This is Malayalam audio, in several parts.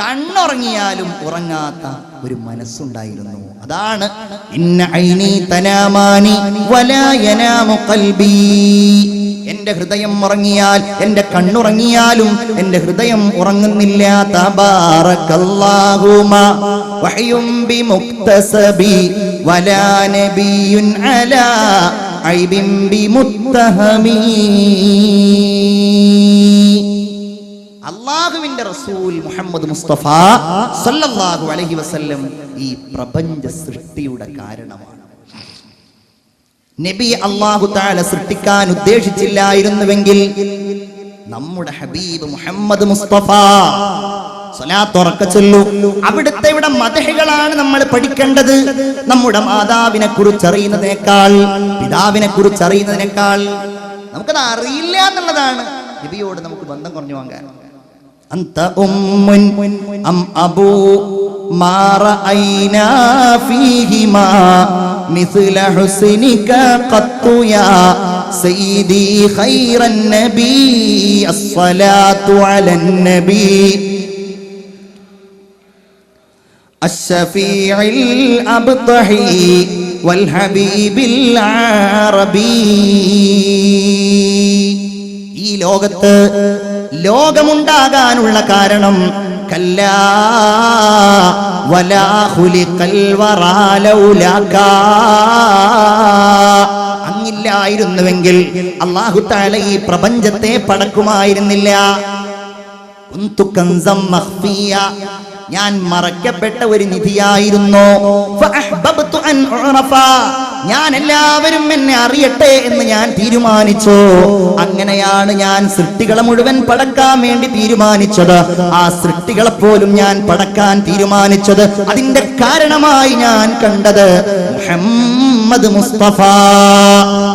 കണ്ണുറങ്ങിയാലും ഉറങ്ങാത്ത ഒരു മനസ്സുണ്ടായിരുന്നു. അതാണ് എന്റെ ഹൃദയം ഉറങ്ങിയാൽ എന്റെ കണ്ണുറങ്ങിയാലും എന്റെ ഹൃദയം ഉറങ്ങുന്നില്ല. തബാറകല്ലാഹുമ അള്ളാഹുവിന്റെ റസൂൽ മുഹമ്മദ് മുസ്തഫ സല്ലല്ലാഹു അലൈഹി വസല്ലം ഈ പ്രപഞ്ച സൃഷ്ടിയുടെ കാരണമാണ്. നബി അള്ളാഹു താല സൃഷ്ടിക്കാൻ ഉദ്ദേശിച്ചില്ലായിരുന്നുവെങ്കിൽ നമ്മുടെ ഹബീബ് മുഹമ്മദ് മുസ്തഫ ചൊല്ലു. അവിടുത്തെ ഇവിടെ മതഹികളാണ് നമ്മൾ പഠിക്കേണ്ടത്. നമ്മുടെ മാതാവിനെ കുറിച്ച് അറിയുന്നതിനേക്കാൾ പിതാവിനെ കുറിച്ച് അറിയുന്നതിനേക്കാൾ നമുക്കത് അറിയില്ല എന്നുള്ളതാണ് നബിയോട് നമുക്ക് ബന്ധം കുറഞ്ഞു വാങ്ങാൻ أنت أم أم أبو ما رأينا فيهما مثل حسنك قط يا سيدي خير النبي الصلاة على النبي. الشفيع الأبطحي والحبيب العربي. ഈ ലോകത്ത് ലോകമുണ്ടാകാനുള്ള കാരണം അങ്ങില്ലായിരുന്നുവെങ്കിൽ അള്ളാഹു താല ഈ പ്രപഞ്ചത്തെ പടക്കുമായിരുന്നില്ല. ഞാൻ മറക്കപ്പെട്ട ഒരു നിധിയായിരുന്നു. ഞാൻ എല്ലാവരും എന്നെ അറിയട്ടെ എന്ന് ഞാൻ തീരുമാനിച്ചു? അങ്ങനെയാണ് ഞാൻ സൃഷ്ടികളെ മുഴുവൻ പടക്കാൻ വേണ്ടി തീരുമാനിച്ചത്. ആ സൃഷ്ടികളെ പോലും ഞാൻ പടക്കാൻ തീരുമാനിച്ചത്. അതിന്റെ കാരണമായി ഞാൻ കണ്ടത് മുഹമ്മദ് മുസ്തഫ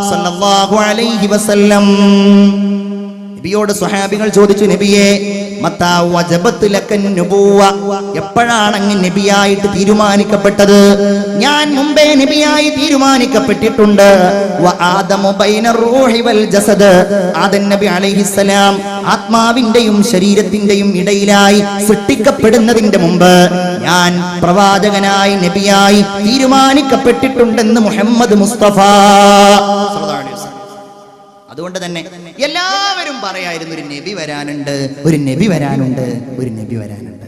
സല്ലല്ലാഹു അലൈഹി വസല്ലം. നബിയോട് സ്വഹാബികൾ ചോദിച്ചു നബിയെ മത്താ വജബത്ത് ലക്കൻ നുബുവ എപ്പോഴാണ് അങ്ങ് നബിയായിട്ട് തീരുമാനിക്കപ്പെട്ടത്? ഞാൻ മുമ്പേ നബിയായി തീരുമാനിക്കപ്പെട്ടിട്ടുണ്ട്. ആദൻ നബി ആത്മാവിന്റെയും ശരീരത്തിന്റെയും ഇടയിലായി സൃഷ്ടിക്കപ്പെടുന്നതിന്റെ മുമ്പ് ഞാൻ പ്രവാചകനായി നബിയായി തീരുമാനിക്കപ്പെട്ടിട്ടുണ്ടെന്ന് മുഹമ്മദ് മുസ്തഫ. അതുകൊണ്ട് തന്നെ എല്ലാവരും പറയായിരുന്നു ഒരു നബി വരാനുണ്ട് ഒരു നബി വരാനുണ്ട് ഒരു നബി വരാനുണ്ട്.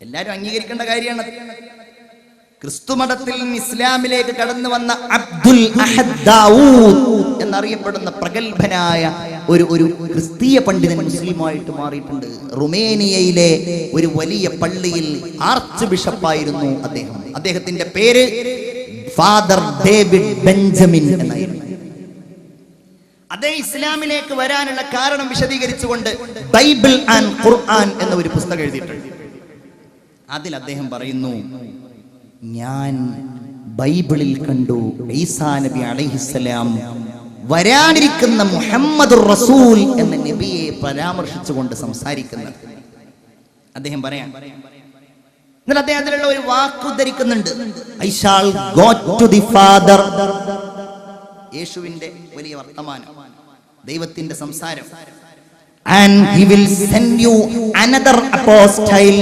എല്ലാവരും അംഗീകരിക്കേണ്ട കാര്യമാണ്. ക്രിസ്തു മതത്തിൽ നിന്ന് ഇസ്ലാമിലേക്ക് കടന്നു വന്ന അബ്ദുൽ എന്നറിയപ്പെടുന്ന പ്രഗത്ഭനായ ഒരു ഒരു ക്രിസ്തീയ പണ്ഡിതൻ മുസ്ലിമായിട്ട് മാറിയിട്ടുണ്ട്. റുമേനിയയിലെ ഒരു വലിയ പള്ളിയിൽ ആർച്ച് ബിഷപ്പായിരുന്നു അദ്ദേഹം. അദ്ദേഹത്തിന്റെ പേര് ഫാദർ ഡേവിഡ് ബെഞ്ചമിൻ എന്നായിരുന്നു. അദ്ദേഹം ഇസ്ലാമിലേക്ക് വരാനുള്ള കാരണം വിശദീകരിച്ചുകൊണ്ട് ബൈബിൾ ആൻഡ് ഖുർആൻ എന്ന ഒരു പുസ്തകം എഴുതിയിട്ടുണ്ട്. അതിൽ അദ്ദേഹം പറയുന്നു ഞാൻ ബൈബിളിൽ കണ്ടു ഈസാ നബി അലൈഹിസ്സലാം വരാനിരിക്കുന്ന മുഹമ്മദ് റസൂൽ എന്ന നബിയെ പരാമർശിച്ചുകൊണ്ട് സംസാരിക്കുന്നത്. അദ്ദേഹം പറയാം എന്നാൽ അദ്ദേഹത്തിലുള്ള ഒരു വാക്ക് ഉദ്ധരിക്കുന്നുണ്ട് I shall go to the father യേശുവിന്റെ വലിയ വർത്തമാനം. ദൈവത്തിന്റെ സംസാരം. And he will send you another apostle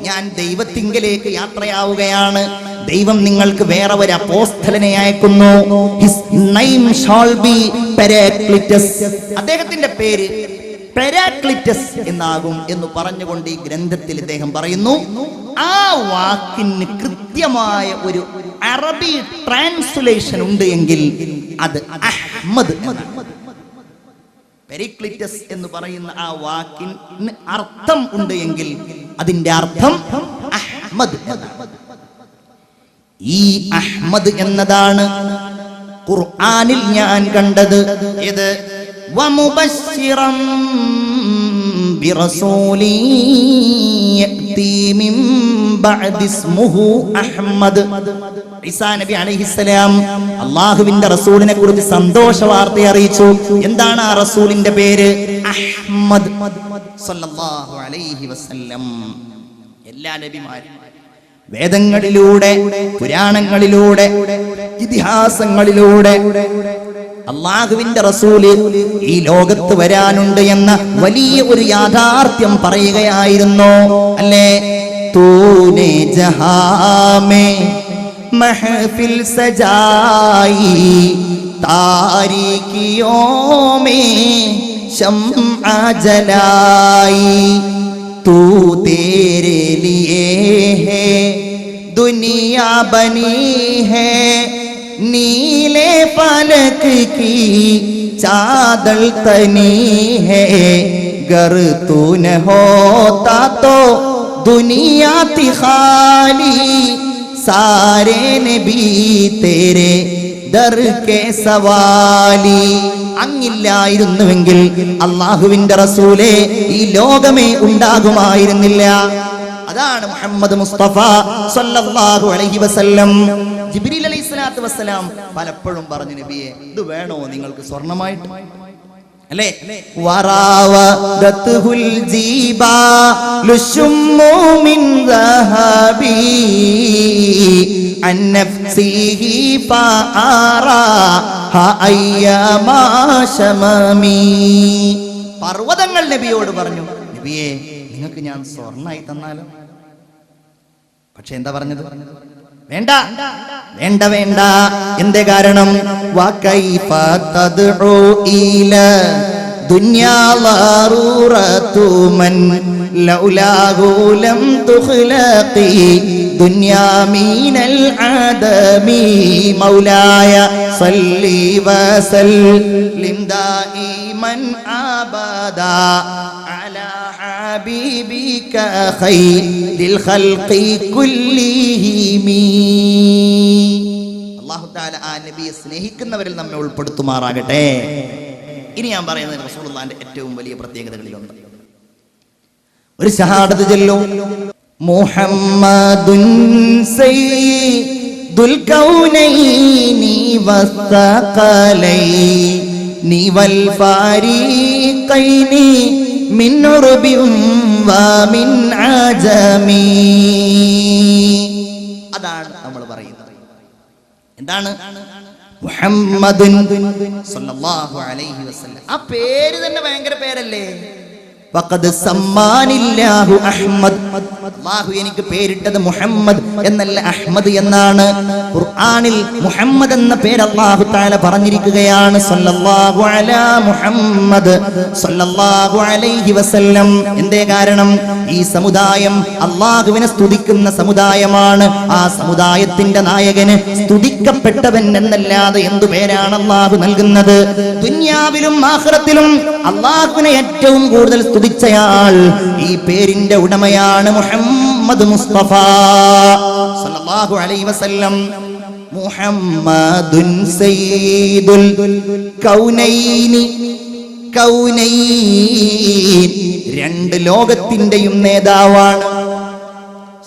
ഞാൻ ദൈവത്തിങ്കലേക്ക് യാത്രയാവുകയാണ്. ദൈവം നിങ്ങൾക്ക് വേറെ ഒരു അപ്പോസ്തലനെ അയക്കുന്നു. His name shall be Periclytos അദ്ദേഹത്തിന്റെ പേര് പെരാക്ലിറ്റസ് എന്നാകും എന്ന് പറഞ്ഞുകൊണ്ട് ഈ ഗ്രന്ഥത്തിൽ ഇദ്ദേഹം പറയുന്നു. ആ വാക്കിന് കൃത്യമായ ഒരു അറബി ട്രാൻസ്ലേഷൻ ഉണ്ട് എങ്കിൽ അത് അഹ്മദ് പെരിക്ലിറ്റസ് എന്ന് പറയുന്ന ആ വാക്കിന് അർത്ഥം ഉണ്ട് എങ്കിൽ അതിന്റെ അർത്ഥം അഹ്മദ് ഈ അഹ്മദ് എന്നതാണ് ഖുർആനിൽ ഞാൻ കണ്ടത്. ഇത് വമുബശ്ശിറം ബിറസൂലി യഅതി അഹ്മദ്. ഈസാ നബി അലൈഹിസ്സലാം അള്ളാഹുവിന്റെ റസൂലിനെ കുറിച്ച് സന്തോഷ വാർത്ത അറിയിച്ചു. എന്താണ് ആ റസൂലിന്റെ പേര്? അഹ്മദ്. സല്ലല്ലാഹു അലൈഹി വസല്ലം. എല്ലാ നബിമാരും വേദങ്ങളിലൂടെ പുരാണങ്ങളിലൂടെ ഇതിഹാസങ്ങളിലൂടെ അള്ളാഹുവിന്റെ റസൂൽ ഈ ലോകത്ത് വരാനുണ്ട് എന്ന വലിയ ഒരു യാഥാർത്ഥ്യം പറയുകയായിരുന്നു. അല്ലേ? तूने जहाँ में महफिल सजाई, तारीखियों में शम्मा जलाई। तू तेरे लिए है, दुनिया बनी है, नीले पलक की चादल तनी है। गर तू न होता तो दुनिया थी खाली സാരേ നബി തേരെ ദർ കെ സവാലി അങ്ങില്ലായിരുന്നുവെങ്കിൽ അള്ളാഹുവിന്റെ റസൂലെ ഈ ലോകമേ ഉണ്ടാകുമായിരുന്നില്ല അതാണ് മുഹമ്മദ് മുസ്തഫ സല്ലല്ലാഹു അലൈഹി വസല്ലം ജിബ്രീൽ അലൈഹി സ്വലാത്തു വസ്സലാം പലപ്പോഴും പറഞ്ഞു നബിയെ ഇത് വേണോ നിങ്ങൾക്ക് സ്വർണമായിട്ട് ജീബാ മിൻ ശമമി. പർവതങ്ങൾ നബിയോട് പറഞ്ഞു നബിയെ നിങ്ങൾക്ക് ഞാൻ സ്വർണമായി തന്നാലോ? പക്ഷെ എന്താ പറഞ്ഞത് പറഞ്ഞത്? വേണ്ട. വേണ്ട വേണ്ട. എന്തേ കാരണം? വകൈഫ തദ്ഉ ഇല ദുനിയാ ളറൂറതു മൻ ലൗലാഹു ലം തുഖ്ലഖി ദുനിയാ മീനൽ ആദമി മൗലായ സല്ലി വസല്ലിം ദായിമൻ അലാ حبيبك خير الخلق كلهم അള്ളാഹു താല ആ നബിയെ സ്നേഹിക്കുന്നവരിൽ നമ്മെ ഉൾപ്പെടുത്തുമാറാകട്ടെ ഇനി ഞാൻ പറയുന്നത് റസൂലുള്ളാന്റെ ഏറ്റവും വലിയ പ്രത്യേകതകളിലുണ്ട് ഒരു ഷഹാദത്ത് ചൊല്ലും മുഹമ്മദുൻ സയ്യിദുൽ കൗനൈനി വസ്തഖലൈനി വൽ ഫാരിഖൈനി മിൻ عرب ومن അജമി അതാണ് നമ്മൾ പറയുന്നത്. എന്താണ്? വസല്ലം. ആ പേര് തന്നെ ഭയങ്കര പേരല്ലേ? അല്ലാഹു എനിക്ക് പേരിട്ടത് മുഹമ്മദ് എന്നല്ല അഹ്മദ് എന്നാണ്. ഖുർആനിൽ മുഹമ്മദ് എന്ന പേര് അല്ലാഹു തആല പറഞ്ഞിരിക്കുകയാണ്. സല്ലല്ലാഹു അലാ മുഹമ്മദ് സല്ലല്ലാഹു അലൈഹി വസല്ലം. എന്തേ കാരണം? ഈ സമുദായം അള്ളാഹുവിനെ സ്തുതിക്കുന്ന സമുദായമാണ്. ആ സമുദായത്തിന്റെ നായകന് സ്തുതിക്കപ്പെട്ടവൻ എന്നല്ലാതെ എന്തു പേരാണ് അള്ളാഹു നൽകുന്നത്? ദുന്യാവിലും ആഹ്റത്തിലും അള്ളാഹുവിനെ ഏറ്റവും കൂടുതൽ സ്തുതിച്ചയാൾ ഈ പേരിന്റെ ഉടമയാണ് മുഹമ്മദ് മുസ്തഫ സല്ലല്ലാഹു അലൈഹി വസല്ലം. മുഹമ്മദുൻ സയ്യിദുൽ കൗനൈനി. രണ്ട് ലോകത്തിന്റെയും നേതാവാണ്.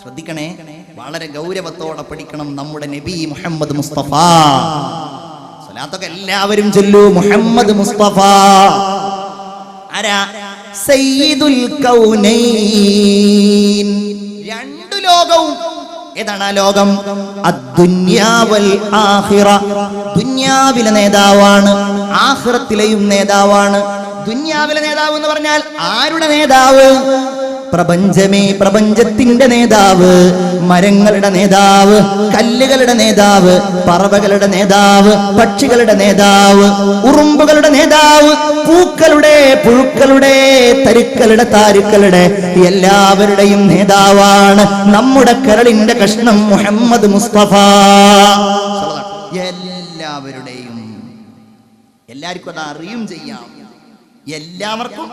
ശ്രദ്ധിക്കണേ വളരെ ഗൗരവത്തോടെ പഠിക്കണം നമ്മുടെ നബി മുഹമ്മദ് മുസ്തഫ. സ്വലാത്തൊക്കെ എല്ലാവരും ചൊല്ലൂ മുഹമ്മദ് മുസ്തഫ. ആരാ? സയ്യിദുൽ കൗനൈൻ. രണ്ടു ലോകവും ഏതാണ് ആ ലോകം? അദ്ദുന്യാവൽ ആഹിറ. ദുന്യാവിലെ നേതാവാണ് ആഹിറത്തിലെയും നേതാവാണ്. ദുന്യാവിലെ നേതാവ് എന്ന് പറഞ്ഞാൽ ആരുടെ നേതാവ്? പ്രപഞ്ചമേ പ്രപഞ്ചത്തിന്റെ നേതാവ് മരങ്ങളുടെ നേതാവ് കല്ലുകളുടെ നേതാവ് പറവകളുടെ നേതാവ് പക്ഷികളുടെ നേതാവ് ഉറുമ്പുകളുടെ നേതാവ് പൂക്കളുടെ പുഴുക്കളുടെ തരുക്കളുടെ താരുക്കളുടെ എല്ലാവരുടെയും നേതാവാണ് നമ്മുടെ കരളിന്റെ കഷ്ണം മുഹമ്മദ് മുസ്തഫ. എല്ലാവരുടെയും എല്ലാവർക്കും അത് അറിയും ചെയ്യാം. എല്ലാവർക്കും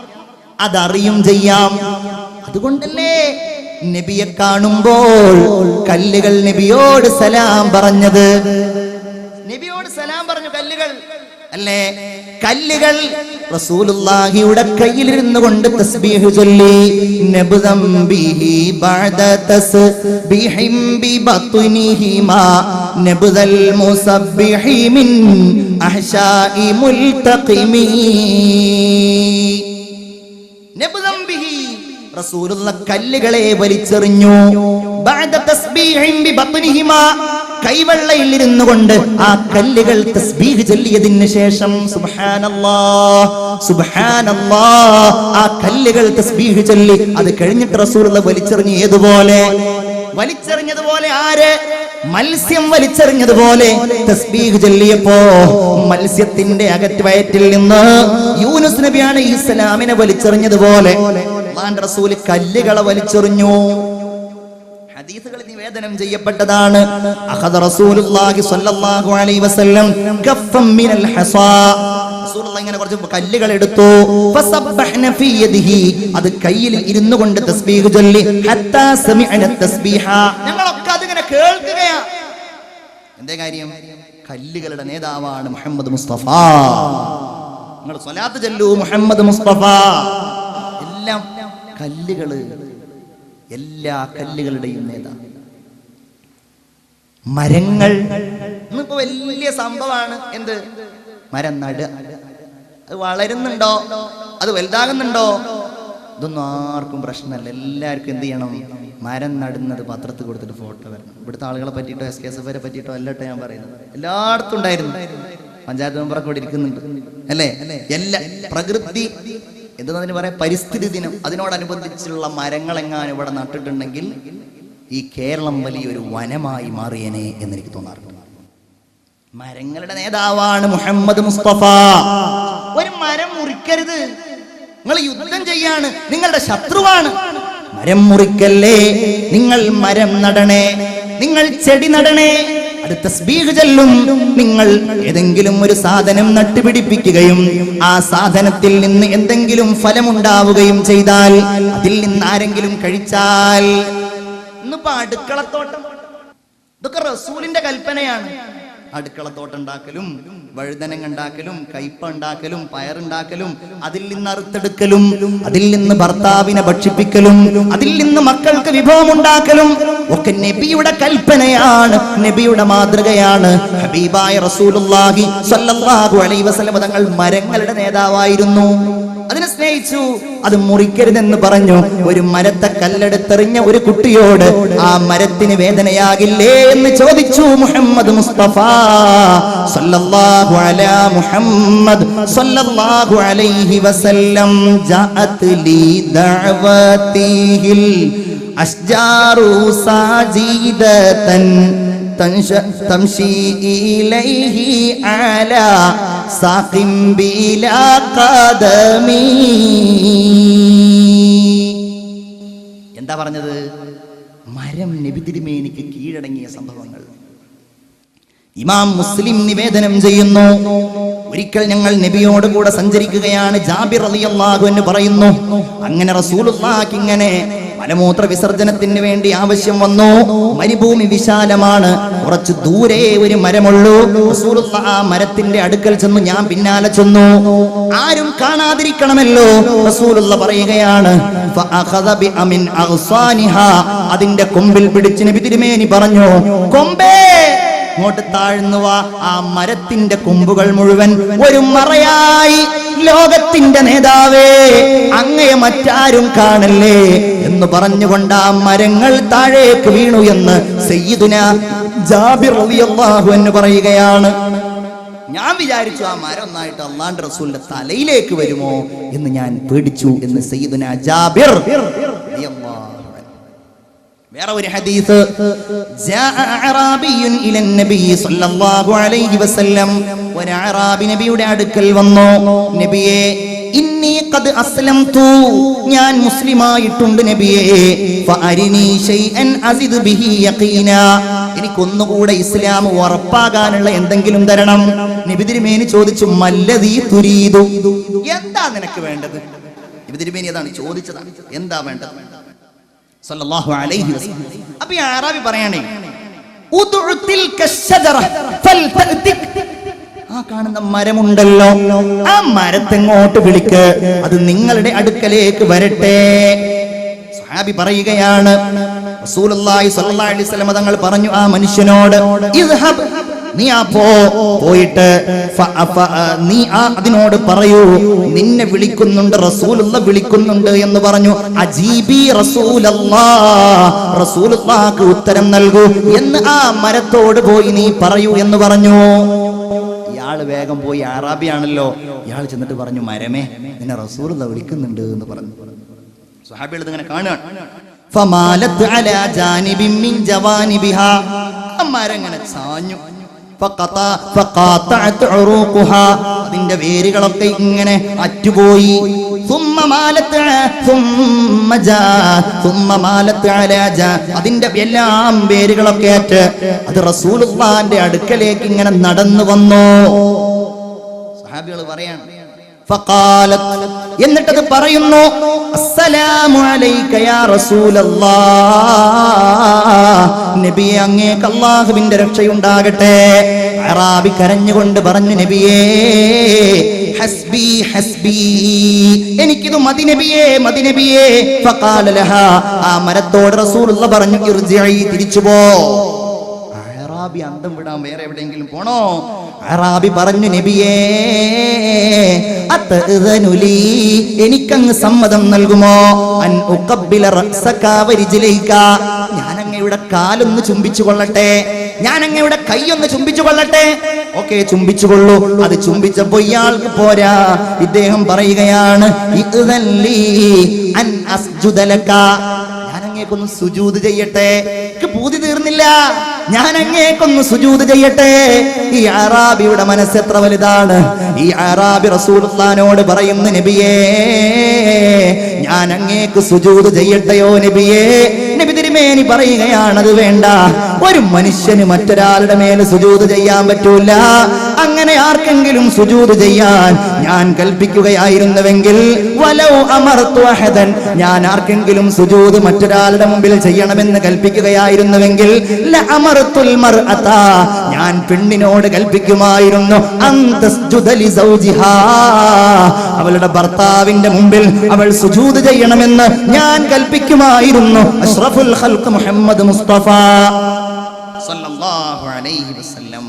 അതറിയും ചെയ്യാം. അതുകൊണ്ടല്ലേ നബിയെ കാണുമ്പോൾ കല്ലുകൾ നബിയോട് സലാം പറഞ്ഞത്? നബിയോട് സലാം പറഞ്ഞു കല്ലുകൾ. അല്ലേ? കല്ലുകൾ റസൂലുള്ളാഹിയുടെ കയ്യിലിരുന്നു കൊണ്ട് തസ്ബീഹ് ചൊല്ലി. നബ്ദം ബിഹി ബഅദ തസ്ബീഹിം മാ നബ്ദൽ മുസബ്ബിഹി മിൻ അഹ്ശാഇ മുൽതഖിമി റസൂലുള്ള കല്ലുകളെ വലിച്ചെറിഞ്ഞു. കൈവെള്ളയിൽ ഇരുന്നു കൊണ്ട് ആ കല്ലുകൾ തസ്ബീഹ് ചൊല്ലിയതിന് ശേഷം സുബ്ഹാനല്ലാ സുബ്ഹാനല്ലാ ആ കല്ലുകൾ തസ്ബീഹ് ചൊല്ലി. അത് കഴിഞ്ഞിട്ട് റസൂലുള്ള വലിച്ചെറിഞ്ഞു ഏതുപോലെ വലിച്ചെറിഞ്ഞതുപോലെ ആര്? മത്സ്യം വലിച്ചെറിഞ്ഞതുപോലെ തസ്ബീഹ് ചൊല്ലിയപ്പോ മത്സ്യത്തിന്റെ അകറ്റ് വയറ്റിൽ നിന്ന് യൂനുസ് നബിയാണ് ഇസ്ലാമിനെ വലിച്ചെറിഞ്ഞതുപോലെ അള്ളാന്റെ റസൂൽ കല്ലുകളെ വലിച്ചെറിഞ്ഞു. നിവേദനം ചെയ്യപ്പെട്ടതാണ്. അഹദ റസൂലുള്ളാഹി സ്വല്ലല്ലാഹു അലൈഹി വസല്ലം ഇങ്ങനെ കുറച്ച് കല്ലുകൾ എടുത്തു. അത് ഇരുന്നു കൊണ്ട് തസ്ബീഹ് ചൊല്ലി. ഹത്താ തസ്ബീഹ. ഞങ്ങളൊക്കെ അതിങ്ങനെ കേൾക്കുകയാ. എന്തേ കാര്യം? കല്ലുകളുടെ നേതാവാണ് മുഹമ്മദ് മുസ്തഫ. നിങ്ങൾ സ്വലാത്ത് ചൊല്ലൂ മുഹമ്മദ് മുസ്തഫ. എല്ലാം കല്ലുകൾ എല്ലാ കല്ലുകളുടെയും നേതാവ് മരങ്ങൾ. വലിയ സംഭവമാണ്. എന്ത്? മരം നട. അത് വളരുന്നുണ്ടോ? അത് വലുതാകുന്നുണ്ടോ? ഇതൊന്നും ആർക്കും പ്രശ്നമല്ല. എല്ലാവർക്കും എന്ത് ചെയ്യണം? മരം നടുന്നത് പത്രത്തിൽ കൊടുത്തിട്ട് ഫോട്ടോ വരണം. ഇവിടുത്തെ ആളുകളെ പറ്റിയിട്ടോ എസ് കെ എസ് എഫിനെ പറ്റിയിട്ടോ അല്ലട്ടോ ഞാൻ പറയുന്നത്. എല്ലായിടത്തും ഉണ്ടായിരുന്നു. പഞ്ചായത്ത് മെമ്പറൊക്കെ ഇവിടെ ഇരിക്കുന്നുണ്ട്. അല്ലേ? എല്ലാ പ്രകൃതി എന്തെന്നതിന് പറയാം പരിസ്ഥിതി ദിനം. അതിനോടനുബന്ധിച്ചുള്ള മരങ്ങൾ എങ്ങാനും ഇവിടെ നട്ടിട്ടുണ്ടെങ്കിൽ ഈ കേരളം വലിയൊരു വനമായി മാറിയനെ എന്ന് എനിക്ക് തോന്നാറുണ്ട്. മരങ്ങളുടെ നേതാവാണ് മുഹമ്മദ് മുസ്തഫ. ഒരു മരം മുറിക്കരുത്. നിങ്ങൾ യുദ്ധം ചെയ്യാണ് നിങ്ങളുടെ ശത്രുവാണ്. മരം മുറിക്കല്ലേ? നിങ്ങൾ മരം നടണേ. നിങ്ങൾ ചെടി നടണേ. അത് തസ്ബീഹ് ചൊല്ലും. നിങ്ങൾ ഏതെങ്കിലും ഒരു സാധനം നട്ടുപിടിപ്പിക്കുകയും ആ സാധനത്തിൽ നിന്ന് എന്തെങ്കിലും ഫലമുണ്ടാവുകയും ചെയ്താൽ അതിൽ നിന്ന് ആരെങ്കിലും കഴിച്ചാൽ ഇന്നിപ്പോ അടുക്കളത്തോട്ടം. ഇതൊക്കെ റസൂലിന്റെ കൽപ്പനയാണ്. അടുക്കളത്തോട്ടം ഉണ്ടാക്കലും വഴുതനങ്ങ ഉണ്ടാക്കലും കയ്പ ഉണ്ടാക്കലും പയറുണ്ടാക്കലും അതിൽ നിന്ന് അറുത്തെടുക്കലും അതിൽ നിന്ന് ഭർത്താവിനെ ഭക്ഷിപ്പിക്കലും അതിൽ നിന്ന് മക്കൾക്ക് വിഭവം ഉണ്ടാക്കലും ഒക്കെ നബിയുടെ കൽപ്പനയാണ് നബിയുടെ മാതൃകയാണ്. ഹബീബായ റസൂലുള്ളാഹി സ്വല്ലല്ലാഹു അലൈഹി വസല്ലം തങ്ങൾ മരങ്ങളുടെ നേതാവായിരുന്നു. അതിനെ സ്നേഹിച്ചു. അത് മുറിക്കരുതെന്ന് പറഞ്ഞു. ഒരു മരത്തെ കല്ലെടുത്തെറിഞ്ഞ ഒരു കുട്ടിയോട് ആ മരത്തിന് വേദനയാകില്ലേ? എന്ന് ചോദിച്ചു മുഹമ്മദ് മുസ്തഫ. സല്ലല്ലാഹു മുഹമ്മദ് സല്ലല്ലാഹു അലൈഹി വസല്ലം ലീ تمشي إليه على ساق بلا قدم എന്താ പറഞ്ഞത് മരം നബി തിരുമേനിക്ക് കീഴടങ്ങിയ സംഭവങ്ങൾ ഇമാം മുസ്ലിം നിവേദനം ചെയ്യുന്നു ഒരിക്കൽ ഞങ്ങൾ നബിയോട് കൂടെ സഞ്ചരിക്കുകയാണ് ജാബിർ റളിയല്ലാഹു എന്ന് പറയുന്നു അങ്ങനെ റസൂലുള്ളാഹിക്ക് ഇങ്ങനെ മലമൂത്ര വിസർജനത്തിന് വേണ്ടി ആവശ്യം വന്നു. മരുഭൂമി വിശാലമാണ്. കുറച്ച് ദൂരെ ഒരു മരമുള്ളൂ. ആ മരത്തിന്റെ അടുക്കൽ ചെന്ന് ഞാൻ പിന്നാലെ ചെന്നു. ആരും കാണാതിരിക്കണമല്ലോ റസൂലുള്ള പറയുകയാണ്. അതിന്റെ കൊമ്പിൽ പിടിച്ച് നബി തിരുമേനി പറഞ്ഞു കൊമ്പേ! ഇങ്ങോട്ട് താഴ്ന്നുവ ആ മരത്തിന്റെ കൊമ്പുകൾ മുഴുവൻ ഒരു മറയായി ലോകത്തിന്റെ നേതാവേ അങ്ങയെ മറ്റാരും കാണല്ലേ എന്ന് പറഞ്ഞുകൊണ്ട് ആ മരങ്ങൾ താഴേക്ക് വീണു എന്ന് സയ്യിദുന ജാബിർ റളിയല്ലാഹു എന്ന് പറയുകയാണ് ഞാൻ വിചാരിച്ചു ആ മരം ഒന്നായിട്ട് അള്ളാന്റെ റസൂലിന്റെ തലയിലേക്ക് വരുമോ എന്ന് ഞാൻ പേടിച്ചു എന്ന് സയ്യിദുന ജാബിർ. വേറെ ഒരു ഹദീസ്. ഒരു അഅറാബി നബിയുടെ അടുക്കൽ വന്നു. നബിയെ ഇന്നി ഖദ് അസ്ലംതു. ഞാൻ മുസ്ലിമായിട്ടുണ്ട് നബിയെ. ഫഅരിനി ഷൈഅൻ അസിദ് ബിഹി യഖീന. എനിക്കൊന്നുകൂടെ ഇസ്ലാം ഉറപ്പാകാനുള്ള എന്തെങ്കിലും തരണം. നബി തിരുമേനി ചോദിച്ചു മല്ലദീ തുരീദു? എന്താ നിനക്ക് വേണ്ടത്? നബി തിരുമേനി അതാണ് ചോദിച്ചതാണ് എന്താ വേണ്ടത്? സല്ലല്ലാഹു അലൈഹി വസല്ലം. അപ്പോൾ ഈ അറാബി പറയണേ ആ കാണുന്ന മരമുണ്ടല്ലോ. ആ മരത്തെങ്ങോട്ട് വിളിക്ക്? അത് നിങ്ങളുടെ അടുക്കലേക്ക് വരട്ടെ. സഹാബി പറയുകയാണ് തങ്ങൾ പറഞ്ഞു ആ മനുഷ്യനോട് നീ ആ പോയിട്ട് നീ ആ അതിനോട് പറയൂ. നിന്നെ വിളിക്കുന്നുണ്ട് റസൂലുള്ള വിളിക്കുന്നുണ്ട് എന്ന് പറഞ്ഞു. അജീബി റസൂലുള്ളാക്ക് ഉത്തരം നൽകൂ എന്ന് ആ മരത്തോട് പോയി നീ പറയൂ എന്ന് പറഞ്ഞു. ഇയാൾ വേഗം പോയി അറാബിയാണല്ലോ. ഇയാൾ ചെന്നിട്ട് പറഞ്ഞു മരമേ നിന്നെ റസൂലുള്ള വിളിക്കുന്നുണ്ട് എന്ന് പറഞ്ഞു. സ്വഹാബികൾ ഇതിങ്ങനെ കാണുകയാണ്. മരം ഇങ്ങനെ ചാഞ്ഞു. അതിന്റെ വേരുകളൊക്കെ ഇങ്ങനെ അറ്റുപോയി. അതിന്റെ എല്ലാം വേരുകളൊക്കെ ആറ്റ് അത് റസൂൽ അടുക്കലേക്ക് ഇങ്ങനെ നടന്നു വന്നു. സഹാബികൾ പറയാണ് എന്നിട്ടത് പറയുന്നു അസ്സലാമു അലൈക യാ റസൂലല്ലാഹ്. നബിയെ അങ്ങേക്ക് അല്ലാഹുവിന്റെ രക്ഷയുണ്ടാകട്ടെ. അറാബി കരഞ്ഞുകൊണ്ട് പറഞ്ഞു നബിയേ ഹസ്ബി ഹസ്ബി എനിക്കിത് മതി നബിയേ മതി നബിയേ. ഫഖാല ലഹാ ആ മരത്തോട് റസൂലുള്ള പറഞ്ഞു തിരിച്ചു പോ അറാബി അന്തം വിടാൻ വേറെ എവിടെയെങ്കിലും പോണോ? അറാബി പറഞ്ഞു നബിയേ എനിക്കങ്ങ് സമ്മതം നൽകുമോ? അൻ ഞാൻ അങ്ങയുടെ കാലൊന്ന് ചുംബിച്ചു കൊള്ളട്ടെ. ഞാൻ അങ്ങയുടെ കൈയൊന്ന് ചുംബിച്ചു കൊള്ളട്ടെ. ഓക്കെ ചുംബിച്ചു കൊള്ളൂ. അത് ചുംബിച്ചപ്പോ ഇയാൾക്ക് പോരാ. ഇദ്ദേഹം പറയുകയാണ് ഞാൻ അങ്ങേക്കൊന്ന് സുജൂത് ചെയ്യട്ടെ. പൂതി തീർന്നില്ല. ഞാൻ അങ്ങേക്കൊന്ന് സുജൂത് ചെയ്യട്ടെ? ഈ ആറാബിയുടെ മനസ്സ് എത്ര വലുതാണ്? ഈ ആറാബി റസൂലുള്ളാനോട് പറയുന്ന നബിയേ ഞാൻ അങ്ങേക്ക് സുജൂത് ചെയ്യട്ടെയോ നബിയേ? നബി തിരുമേനി പറയുകയാണ് അത് വേണ്ട. ഒരു മനുഷ്യന് മറ്റൊരാളുടെ മേൽ സുജൂത് ചെയ്യാൻ പറ്റൂല. അങ്ങനെ ആർക്കെങ്കിലും സുജൂത് ചെയ്യാൻ ഞാൻ കൽപ്പിക്കുകയായിരുന്നുവെങ്കിൽ വലൗ അമർത്തു അഹദൻ ഞാൻ ആർക്കെങ്കിലും സുജൂത് മറ്റൊരാളുടെ മുമ്പിൽ ചെയ്യണമെന്ന് കൽപ്പിക്കുകയായിരുന്നുവെങ്കിൽ ലഅമർത്തുൽ മർഅത ഞാൻ പെണ്ണിനോട് കൽപ്പിക്കുമായിരുന്നു അവളുടെ ഭർത്താവിന്റെ മുമ്പിൽ അവൾ സുജൂത് ചെയ്യണമെന്ന് ഞാൻ കൽപ്പിക്കുമായിരുന്നു അഷ്റഫുൽ മുഹമ്മദ് മുസ്തഫ സല്ലല്ലാഹു അലൈഹി വസല്ലം.